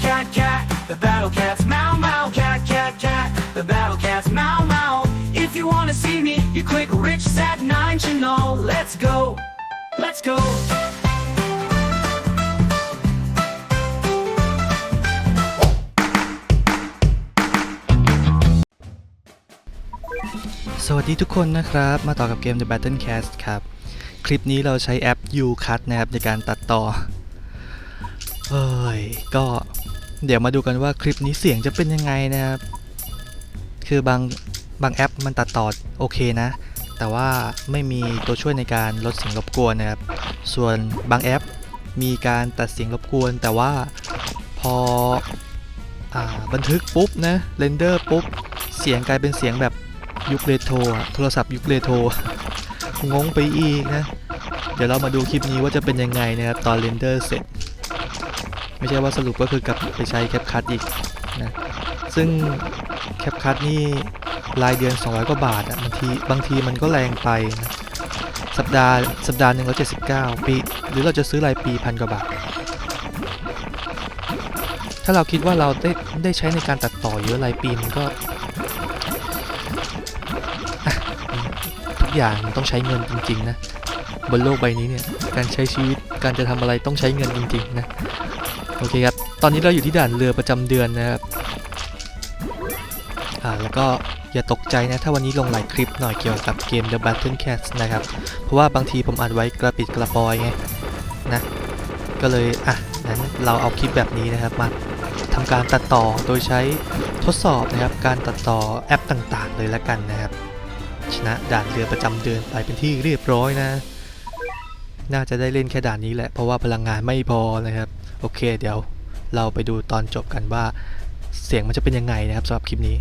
cat, cat, cat. The battle cats, meow, meow, cat, cat, cat. The battle cats, meow, meow. If you wanna see me, you click Rich Sat 9 channel. Let's go, let's go. สวัสดีทุกคนนะครับ มาต่อกับเกม The Battle Cast ครับ คลิปนี้เราใช้แอป UCut นะครับในการตัดต่อ เอ้ยก็เดี๋ยวมาดูกันว่าคลิปนี้เสียงจะเป็นยังไงนะครับ คือบางบางแอปมันตัดต่อโอเคนะ แต่ว่าไม่มีตัวช่วยในการลดเสียงรบกวนนะครับ ส่วนบางแอปมีการตัดเสียงรบกวน แต่ว่าพออาบันทึกปุ๊บนะเรนเดอร์ปุ๊บเสียงกลายเป็นเสียงแบบยุคเรโทรโทรศัพท์ยุคเรโทรงงไปอีกนะ เดี๋ยวเรามาดูคลิปนี้ว่าจะเป็นยังไงนะครับตอนเรนเดอร์เสร็จ ไม่ใช่ว่าสรุปก็คือกลับไปใช้แคปคั t อีกนะ ซึ่งแคปคั t นี่รายเดือน 200 กว่าบาทอะบางทีบางทีมันก็แรงไปนะสัปดาห์สัปดาห์หนึ่งเรา79ปี หรือเราจะซื้อรายปีพันกว่าบาท ถ้าเราคิดว่าเราได้ได้ใช้ในการตัดต่อเยอะรายปีมันก็ทุกอย่างมันต้องใช้เงินจริง ๆ นะ บนโลกใบนี้เนี่ย การใช้ชีวิตการจะทำอะไรต้องใช้เงินจริง ๆ นะ โอเคครับ ตอนนี้เราอยู่ที่ด่านเรือประจำเดือนนะครับ อ่า แล้วก็อย่าตกใจนะ ถ้าวันนี้ลงหลายคลิปหน่อยเกี่ยวกับเกม The Battle Cats นะครับ เพราะว่าบางทีผมอัดไว้กระปิดกระปอยไง นะ ก็เลย อะ นั้นเราเอาคลิปแบบนี้นะครับ มาทำการตัดต่อโดยใช้ทดสอบนะครับ การตัดต่อแอปต่างๆ เลยละกันนะครับ ชนะด่านเรือประจำเดือนไปเป็นที่เรียบร้อยนะ น่าจะได้เล่นแค่ด่านนี้แหละ เพราะว่าพลังงานไม่พอนะครับ โอเค เดี๋ยวเราไปดูตอนจบกันว่าเสียงมันจะเป็นยังไงนะครับสำหรับคลิปนี้